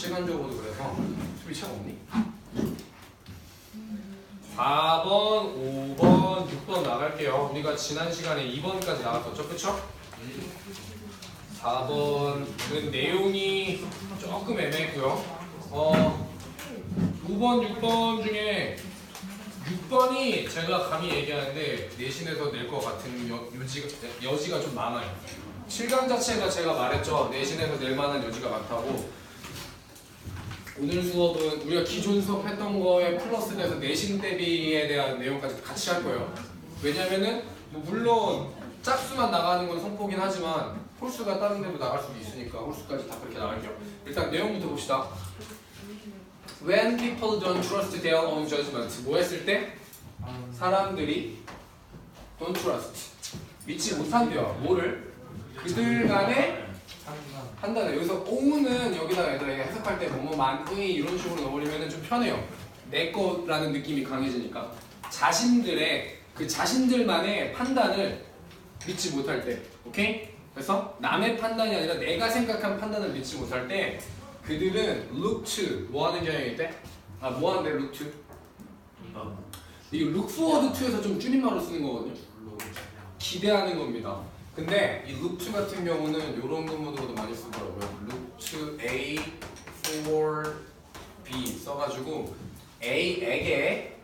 시간적으로도 그래서 수비 차가 없니? 4번, 5번, 6번 나갈게요. 우리가 지난 시간에 2번까지 나갔었죠, 그쵸? 4번은 내용이 조금 애매했고요. 어, 9번, 6번 중에 6번이 제가 감히 얘기하는데 내신에서 낼 것 같은 여, 여지가, 여지가 좀 많아요. 7강 자체가 제가 말했죠. 내신에서 낼 만한 여지가 많다고. 오늘 수업은 우리가 기존 수업 했던 거에 플러스 돼서 내신 대비에 대한 내용까지 같이 할 거예요. 왜냐면은 뭐 물론 짝수만 나가는 건 성포긴 하지만 홀수가 다른 데도 나갈 수도 있으니까 홀수까지 다 그렇게 나갈게요. 일단 내용부터 봅시다. When people don't trust their own judgment 뭐 했을 때? 사람들이 don't trust 믿지 못한대요. 뭐를? 그들 간의 판단을 여기서 오는 여기다가 얘들에게 해석할 때 뭐뭐 만의 이런 식으로 넣어버리면 좀 편해요. 내 거라는 느낌이 강해지니까 자신들의 그 자신들만의 판단을 믿지 못할 때, 오케이? 그래서 남의 판단이 아니라 내가 생각한 판단을 믿지 못할 때 그들은 look to 뭐 하는 경향이 있대? 아, 뭐 하는데 look to? 이거 look forward to에서 좀 줄임말로 쓰는 거거든요. 기대하는 겁니다. 근데 이 to 같은 경우는 이런 근무도도 많이 쓰더라고요. to A for B 써가지고 A에게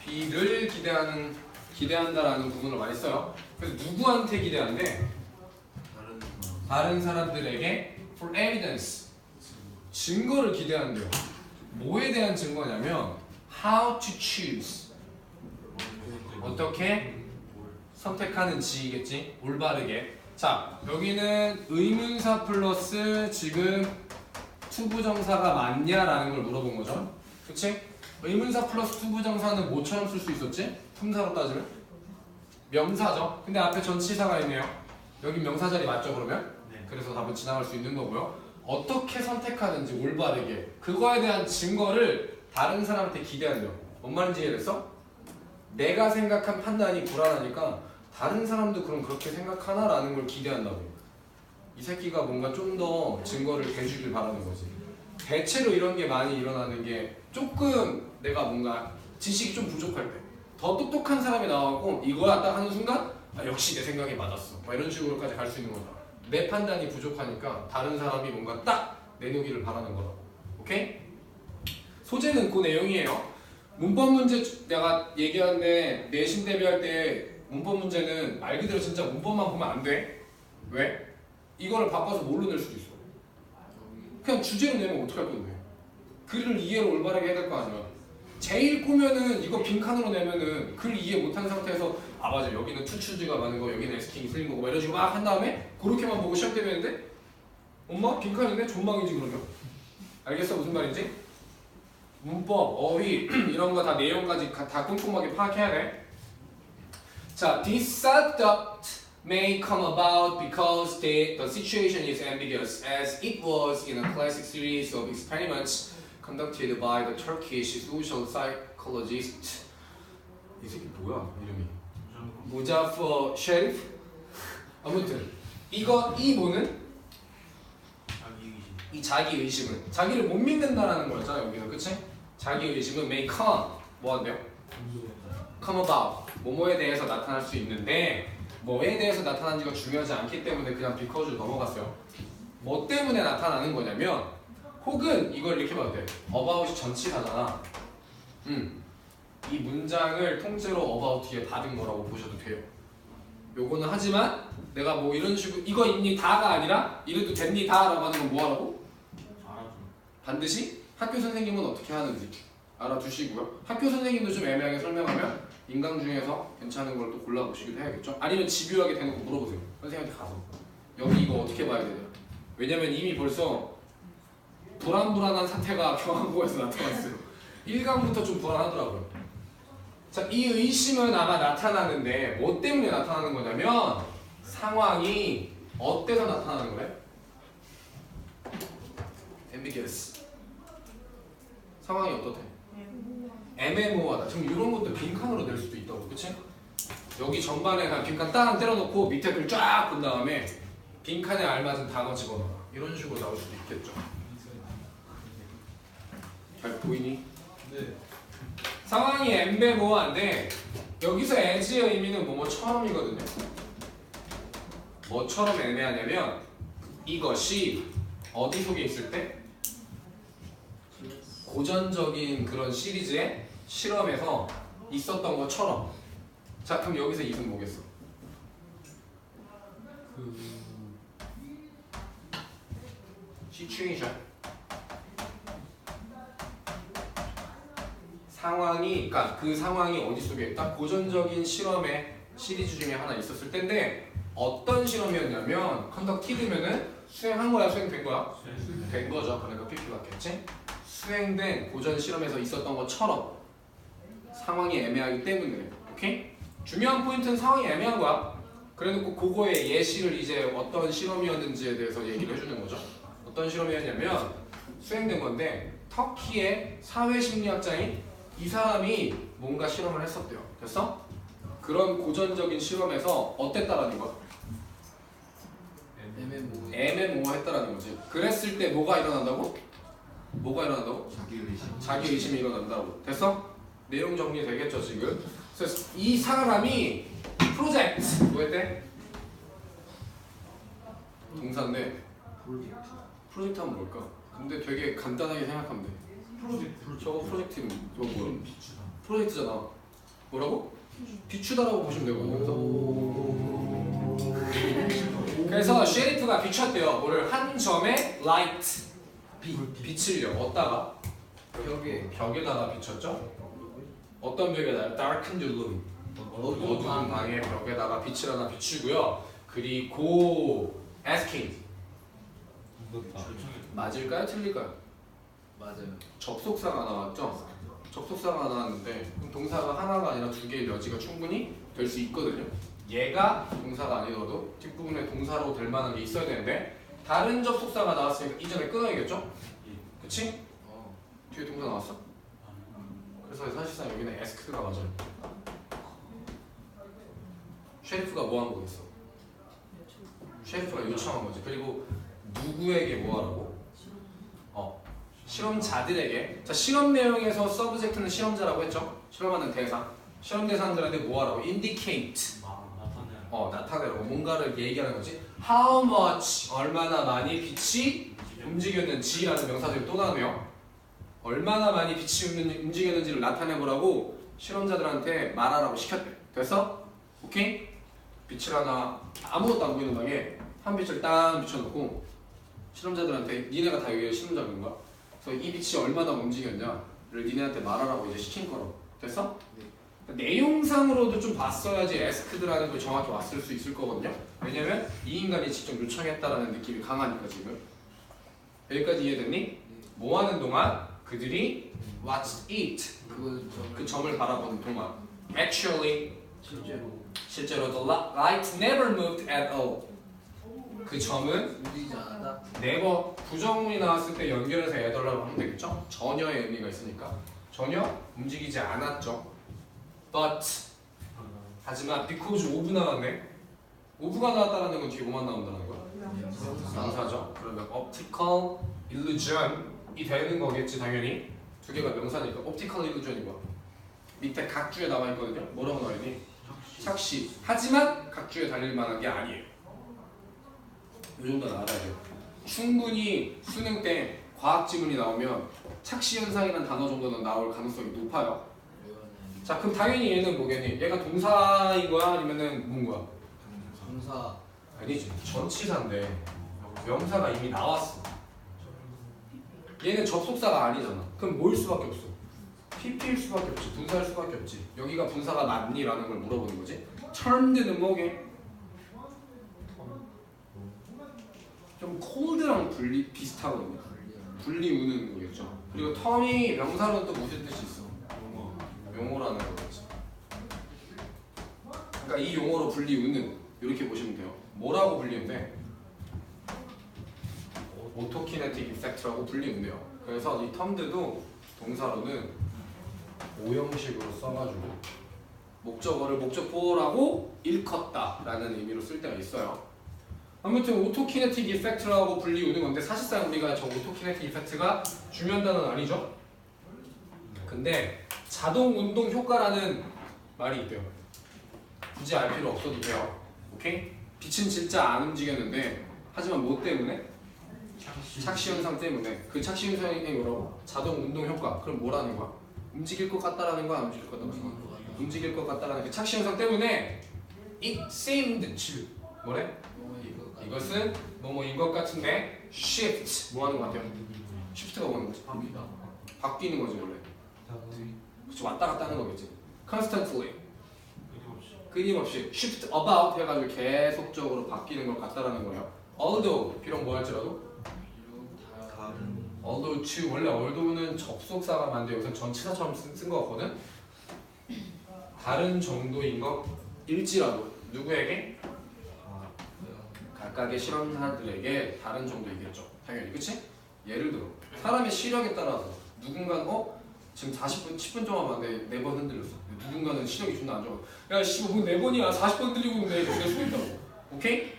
B를 기대하는 기대한다라는 부분을 많이 써요. 그래서 누구한테 기대한대? 다른 사람들에게 for evidence 증거를 기대한대요. 뭐에 대한 증거냐면 how to choose 어떻게 선택하는지겠지? 올바르게. 자 여기는 의문사 플러스 지금 투부정사가 맞냐라는 걸 물어본 거죠. 그치? 의문사 플러스 투부정사는 뭐처럼 쓸 수 있었지? 품사로 따지면? 명사죠. 근데 앞에 전치사가 있네요. 여기 명사 자리 맞죠 그러면? 그래서 답은 지나갈 수 있는 거고요. 어떻게 선택하는지 올바르게. 그거에 대한 증거를 다른 사람한테 기대한대요. 뭔 말인지 이해됐어? 내가 생각한 판단이 불안하니까 다른 사람도 그럼 그렇게 생각하나라는 걸 기대한다고. 이 새끼가 뭔가 좀 더 증거를 대주길 바라는 거지. 대체로 이런 게 많이 일어나는 게 조금 내가 뭔가 지식이 좀 부족할 때. 더 똑똑한 사람이 나와갖고 이거야 딱 하는 순간 아, 역시 내 생각이 맞았어. 막 이런 식으로까지 갈 수 있는 거다. 내 판단이 부족하니까 다른 사람이 뭔가 딱 내놓기를 바라는 거라고. 오케이? 소재는 그 내용이에요. 문법 문제 내가 얘기하는데 내신 대비할 때 문법 문제는 말 그대로 진짜 문법만 보면 안 돼. 왜? 이거를 바꿔서 뭘로 낼 수도 있어. 그냥 주제로 내면 어떡할 건데? 글을 이해를 올바르게 해야 될 거 아니야. 제일 꼬면은 이거 빈칸으로 내면은 글 이해 못한 상태에서 아 맞아 여기는 투추즈가 많은 거 여기는 에스킹이 틀린 거고 막 이런 식으로 막 한 다음에 그렇게만 보고 시험 때문에 엄마 빈칸이네 존망이지 그러면 알겠어 무슨 말인지? 문법, 어휘 이런 거 다 내용까지 가- 다 꼼꼼하게 파악해야 돼. 자, this setup may come about because the, the situation is ambiguous, as it was in a classic series of experiments conducted by the Turkish social psychologist. 이 새끼 뭐야 이름이? 무자퍼 셰리프? 아무튼 이거 이 뭐는 이 자기 의식은 자기를 못 믿는다라는 거였잖아 여기서 그치? 자기 의식은 may come 뭐 한대요? Come about 뭐뭐에 대해서 나타날 수 있는데 뭐에 대해서 나타나는지가 중요하지 않기 때문에 그냥 because로 넘어갔어요. 뭐 때문에 나타나는 거냐면 혹은 이걸 이렇게 봐도 돼 about이 전치사잖아. 음. 이 문장을 통째로 about 뒤에 받은 거라고 보셔도 돼요. 요거는 하지만 내가 뭐 이런 식으로 이거 있니 다가 아니라 이래도 됐니 다라고 하는 건 뭐하라고? 반드시 학교 선생님은 어떻게 하는지 알아두시고요. 학교 선생님도 좀 애매하게 설명하면 인강 중에서 괜찮은 걸 또 골라보시기도 해야겠죠. 아니면 집요하게 대놓고 물어보세요. 선생님한테 가서 여기 이거 어떻게 봐야 되냐. 왜냐면 이미 벌써 불안불안한 사태가 경항고에서 나타났어요. 1강부터 좀 불안하더라고요. 자, 이 의심은 아마 나타나는데 뭐 때문에 나타나는 거냐면 상황이 어때서 나타나는 거래? ambiguous. 상황이 어떻대? 애매모호하다. 지금 이런 것도 빈칸으로 낼 수도 있다고, 그치? 여기 전반에 그냥 빈칸 딱 때려놓고 밑에 글 쫙 본 다음에 빈칸에 알맞은 단어 집어넣어. 이런 식으로 나올 수도 있겠죠. 잘 보이니? 네. 상황이 애매모호한데 여기서 as의 의미는 뭐뭐처럼이거든요. 뭐처럼 애매하냐면 이것이 어디 속에 있을 때 고전적인 그런 시리즈의 실험에서 있었던 것처럼 자 그럼 여기서 이건 뭐겠어? 그 시츄에이션 상황이 그러니까 그 상황이 어디 속에 있다? 고전적인 실험의 시리즈 중에 하나 있었을 텐데 어떤 실험이었냐면 컨덕티드면은 수행한 거야 수행된 거야? 된 거죠 그러니까 PP 같겠지? 수행된 고전 실험에서 있었던 것처럼 상황이 애매하기 때문에 오케이? 중요한 포인트는 상황이 애매한 거야 그래놓고 그거의 예시를 이제 어떤 실험이었는지에 대해서 얘기를 해주는 거죠 어떤 실험이었냐면 수행된 건데 터키의 사회심리학자인 이 사람이 뭔가 실험을 했었대요 됐어? 그런 고전적인 실험에서 어땠다라는 거야? 애매모 애매모호했다라는 거지 그랬을 때 뭐가 일어난다고? 뭐가 일어난다고? 자기 의심 자기 의심이 일어난다고 됐어? 내용 정리 되겠죠 지금? 그래서 이 사람이 프로젝트 뭐 했대? 동사인데 프로젝트 하면 뭘까? 근데 되게 간단하게 생각하면 돼 프로젝트 저거 프로젝트는 저거 뭐야? 비추다 프로젝트잖아 뭐라고? 비추다라고 보시면 되거든요 그래서 쉐리프가 비췄대요 뭐를 한 점에 라이트 빛을요 어디다가? 벽에 벽에다가 비췄죠? 어떤 벽에다가? darkened room 어두운 방의 벽에다가 빛을 하나 비추고요 그리고 asking 맞을까요? 틀릴까요? 맞아요 접속사가 나왔죠? 접속사가 나왔는데 그럼 동사가 하나가 아니라 두 개의 여지가 충분히 될 수 있거든요. 얘가 동사가 아니더라도 뒷부분에 동사로 될 만한 게 있어야 되는데 다른 접속사가 나왔으니까 이전에 끊어야겠죠? 그치? 어 뒤에 동사 나왔어? 그래서 사실상 여기는 asked가 맞아요. 쉐리프가 뭐 한 거겠어? 쉐리프가 요청한 거지. 그리고 누구에게 뭐 하라고? 어, 실험자들에게. 자, 실험 내용에서 서브젝트는 실험자라고 했죠. 실험하는 대상. 실험 대상들한테 뭐 하라고? indicate. 어, 나타내라고 뭔가를 얘기하는 거지. How much 얼마나 많이 빛이 움직였는지라는 명사들이 또 나오네요. 얼마나 많이 빛이 움직- 움직였는지를 나타내보라고 실험자들한테 말하라고 시켰대. 됐어? 오케이? 빛을 하나 아무것도 안 보이는 방에 한 빛을 딱 비춰놓고 실험자들한테 니네가 다 여기 실험자인 거야. 그래서 이 빛이 얼마나 움직였냐를 니네한테 말하라고 이제 시킨 거라고. 됐어? 그러니까 내용상으로도 좀 봤어야지 에스크드라는 걸 정확히 왔을 수 있을 거거든요. 왜냐면 이 인간이 직접 요청했다라는 느낌이 강하니까 지금. 여기까지 이해됐니? 뭐 하는 동안 그들이 watched it 그 그 점을 바라보는 동안 actually 실제로. 실제로 the li- light never moved at all. 그 점은 움직이지 않았다. never 부정문이 나왔을 때 연결해서 애덜라고 하면 되겠죠? 전혀의 의미가 있으니까. 전혀 움직이지 않았죠. But 하지만 because of 나왔네. of가 나왔다는 건 뒤에 뭐만 나온다는 거야? 명사죠. 그러면 optical illusion 이 되는 거겠지 당연히 두 개가 명사니까 illusion이 뭐야? 밑에 각주에 나와 있거든요 뭐라고 나와 있니? 착시 하지만 각주에 달릴 만한 게 아니에요 이 정도 알아야 돼요 충분히 수능 때 과학 지문이 나오면 착시 현상이라는 단어 정도는 나올 가능성이 높아요. 자, 그럼 당연히 얘는 뭐겠니? 얘가 동사인 거야? 아니면은 뭔 거야? 동사 아니지. 전치사인데 명사가 이미 나왔어. 얘는 접속사가 아니잖아. 그럼 뭐일 수밖에 없어? PP일 수밖에 없지. 분사일 수밖에 없지. 여기가 분사가 맞니 라는 걸 물어보는 거지. turned는 뭐게? 좀 cold랑 분리 비슷하거든요. 분리 우는 거겠죠. 그리고 텀이 명사로는 또 무슨 뜻이 있어? 용어라는 거겠지. 그러니까 이 용어로 분리 우는 이렇게 보시면 돼요. 뭐라고 불리는데? 오토키네틱 이펙트라고 불리는데요. 그래서 이 텀드도 동사로는 오형식으로 써가지고 목적어를 목적보라고 일컫다라는 의미로 쓸 때가 있어요. 아무튼 오토키네틱 이펙트라고 불리우는 건데 사실상 우리가 저 오토키네틱 이펙트가 중요한 단어는 아니죠. 근데 자동 운동 효과라는 말이 있대요. 굳이 알 필요 없어도 돼요. 오케이? 빛은 진짜 안 움직였는데 하지만 뭐 때문에? 착시 현상 때문에 그 착시 현상이 뭐라고? 자동 운동 효과. 그럼 뭐라는 거야? 움직일 것 같다라는 거야, 안 움직일 것 같다는 거야? 움직일 것 같다라는 그 착시 현상 때문에 it seemed to 뭐래? 이것은 뭐뭐인 것 같은데 shift 뭐 하는 것 같아요? shift가 뭐는 거지? 바뀌는 거지 원래. 그치 왔다 갔다 하는 거겠지. constantly 끊임없이 shift about 해가지고 계속적으로 바뀌는 것 같다라는 거예요. although 비록 뭐 할지라도 although to 원래 although는 접속사가 만데 여기서 전치사처럼 쓴, 쓴 거거든. 다른 정도인 것일지라도 누구에게 각각의 실험사들에게 다른 정도이겠죠. 당연히 그치? 예를 들어 사람의 시력에 따라서 누군가는 어? 지금 40분, 10분 동안 봤는데 4번 흔들렸어. 누군가는 시력이 존나 안 좋아. 야, 씨발, 뭐네 번이야. 40번 흔들리고 있는데 이럴 수도 있다고. 오케이?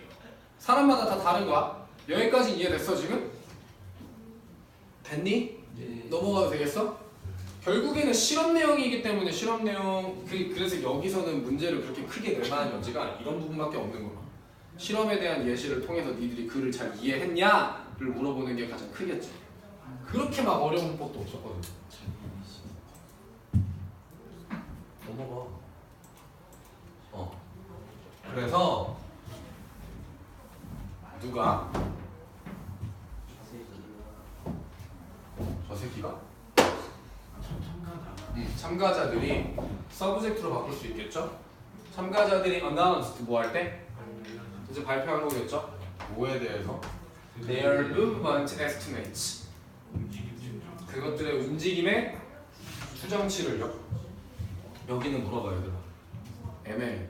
사람마다 다 다른 거야. 여기까지 이해됐어, 지금? 됐니? 예. 넘어가도 되겠어? 결국에는 실험 내용이기 때문에 실험 내용 그, 그래서 여기서는 문제를 그렇게 크게 낼 만한 여지가 이런 부분밖에 없는 거야. 실험에 대한 예시를 통해서 니들이 글을 잘 이해했냐를 물어보는 게 가장 크겠지. 그렇게 막 어려운 문법도 없었거든. 넘어가. 어. 그래서 누가 저 새끼가 음, 참가자들이 서브젝트로 바꿀 수 있겠죠? 참가자들이 announced 뭐 할 때? 이제 발표한 거겠죠? 뭐에 대해서? Their movement estimates 그것들의 움직임의 추정치를요 여기는 물어봐야 돼 애매해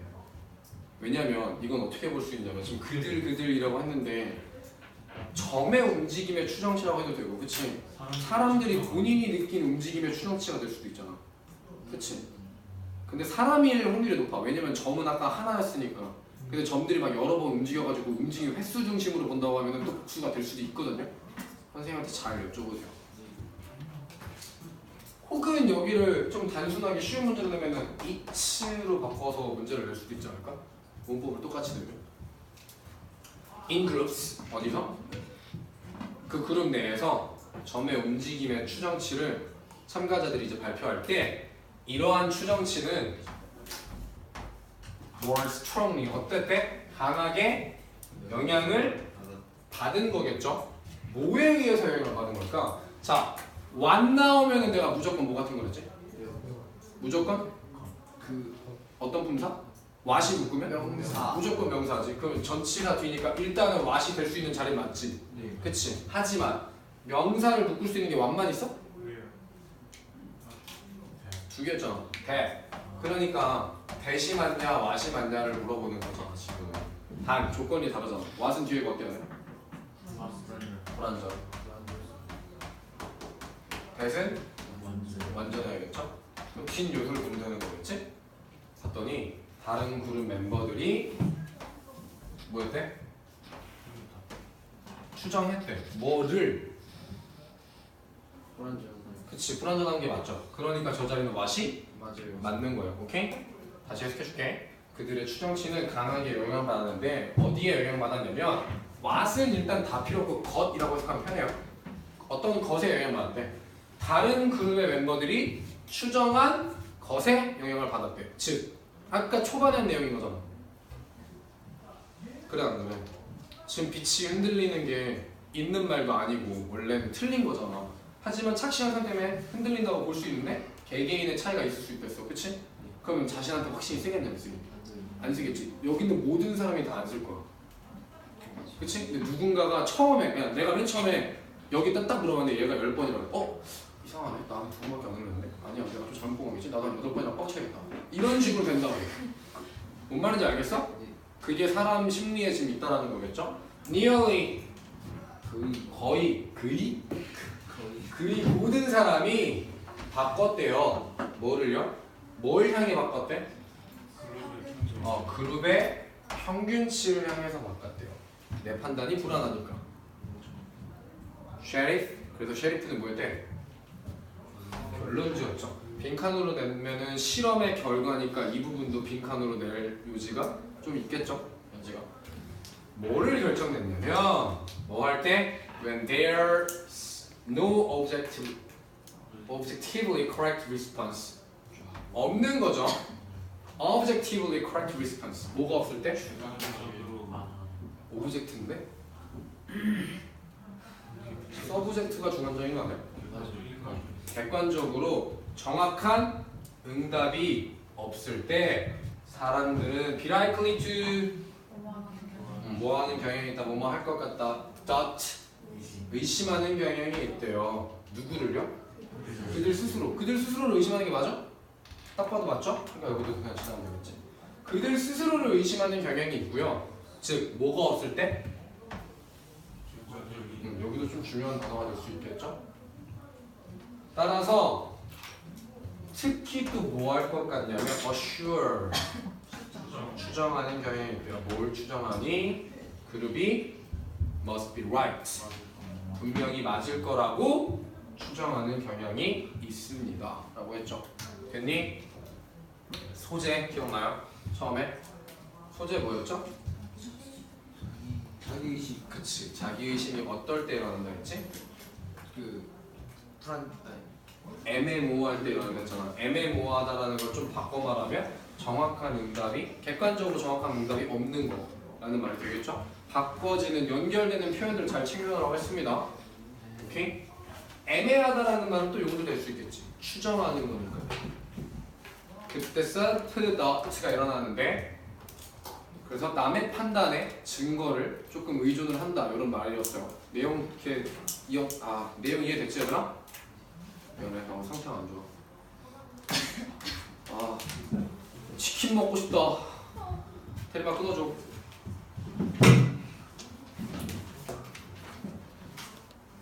왜냐면 이건 어떻게 볼 수 있냐면 지금 그들그들이라고 했는데 점의 움직임의 추정치라고 해도 되고 그치? 사람들이 본인이 느낀 움직임의 추정치가 될 수도 있잖아 그치? 근데 사람일 확률이 높아 왜냐면 점은 아까 하나였으니까 근데 점들이 막 여러 번 움직여가지고 움직임 횟수 중심으로 본다고 하면 또 복수가 될 수도 있거든요 선생님한테 잘 여쭤보세요 혹은 여기를 좀 단순하게 쉬운 문제로 내면은 it로 바꿔서 문제를 낼 수도 있지 않을까? 문법을 똑같이 내면 in groups 어디서? 그 그룹 내에서 점의 움직임의 추정치를 참가자들이 이제 발표할 때 이러한 추정치는 more strongly 어땠대? 강하게 영향을 받은 거겠죠? 뭐에 의해서 영향을 받은 걸까? 자, 완 나오면은 내가 무조건 뭐 같은 거랬지? 무조건 그 어떤 품사? 와시 묶으면? 명사. 무조건 명사지. 그럼 전치사 뒤니까 일단은 와시 될 수 있는 자리 맞지? 네. 그치? 하지만 명사를 묶을 수 있는 게 완만 있어? 두 개였잖아. 대. 그러니까 대시 맞냐 와시 맞냐를 물어보는 거잖아 지금. 단 조건이 다르잖아. 왓은 뒤에 거 어때야 돼? 불안전. 대는 완전해야겠죠? 그럼 긴 요소를 되는 거겠지? 봤더니 다른 그룹 멤버들이 뭐였대? 추정했대. 뭐를? 불안정. 그치 불안전한 게 맞죠. 그러니까 저 자리는 왓이 맞아요. 맞는 거예요. 오케이? 다시 해석해줄게. 그들의 추정치는 강하게 영향받았는데 어디에 영향받았냐면 왓은 일단 다 필요 없고 겉이라고 해석하면 편해요. 어떤 것에 영향받았대? 다른 그룹의 멤버들이 추정한 것에 영향을 받았대. 즉 아까 초반에 한 내용인 거잖아. 그래 안 그래? 지금 빛이 흔들리는 게 있는 말도 아니고 원래는 틀린 거잖아. 하지만 착시 현상 때문에 흔들린다고 볼 수 있는데 개개인의 차이가 있을 수 있겠어, 그치? 그러면 자신한테 확신이 세겠냐, 안 세겠냐? 안 쓰겠지. 여기 있는 모든 사람이 다 안 쓸 거야. 그치? 근데 누군가가 처음에 그냥 내가 맨 처음에 여기 딱, 딱 물어봤는데 얘가 열 번이라고 어? 이상하네. 나한 두 번밖에 안 흘렸는데? 아니야 내가 좀 잘못 본 거겠지? 나도 한 여덟 번이나 뻥쳐야겠다. 이런 식으로 된다고 해. 뭔 말인지 알겠어? 그게 사람 심리에 지금 있다라는 거겠죠? Nearly 거의 거의 거의 거의 모든 사람이 바꿨대요. 뭐를요? 뭘 향해 바꿨대? 어, 그룹의 평균치를 향해서 바꿨대요. 내 판단이 불안하니까. 셰리프 그래서 셰리프는 뭐였대? 결론지었죠. 빈칸으로 내면은 실험의 결과니까 이 부분도 빈칸으로 낼 요지가 좀 있겠죠. 여지가. 뭐를 결정냈냐면 뭐 할 때 when there's no objective objectively correct response 없는 거죠. objectively correct response 뭐가 없을 때? 오브젝트인데? 서브젝트가 중간적인 거 아니야? 객관적으로 정확한 응답이 없을 때 사람들은 be likely to 음, 뭐 하는 경향이 있다 뭐뭐 할 것 같다 dot 의심하는 경향이 있대요 누구를요? 그들 스스로 그들 스스로를 의심하는 게 맞아? 딱 봐도 맞죠? 그러니까 여기도 그냥 지나면 되겠지 그들 스스로를 의심하는 경향이 있고요 즉 뭐가 없을 때? 음, 여기도 좀 중요한 단어가 될 수 있겠죠? 따라서 특히 또 뭐 할 것 같냐면 assure 추정하는 경향이 있대요. 뭘 추정하니? 그룹이 must be right. 분명히 맞을 거라고 추정하는 경향이 있습니다. 라고 했죠. 됐니? 소재 기억나요? 처음에? 소재 뭐였죠? 자기의식 그치. 자기의심이 어떨 때 일어난다 했지? 그 불안 아니 애매모호할 때 일어나는 거잖아. 애매모호하다라는 걸 좀 바꿔 말하면 정확한 응답이 객관적으로 정확한 응답이 없는 거라는 말이 되겠죠. 바꿔지는 연결되는 표현들을 잘 챙겨라고 했습니다. 오케이? 애매하다라는 말은 또 용도 될 수 있겠지. 추정하는 거니까. 그때 서트 너트가 일어나는데 그래서 남의 판단에 증거를 조금 의존을 한다 이런 말이었어요. 내용 이렇게 이어 아 내용 이해됐지 얘들아? 연애 형 상태가 안 좋아. 아 치킨 먹고 싶다. 테레마 끊어줘.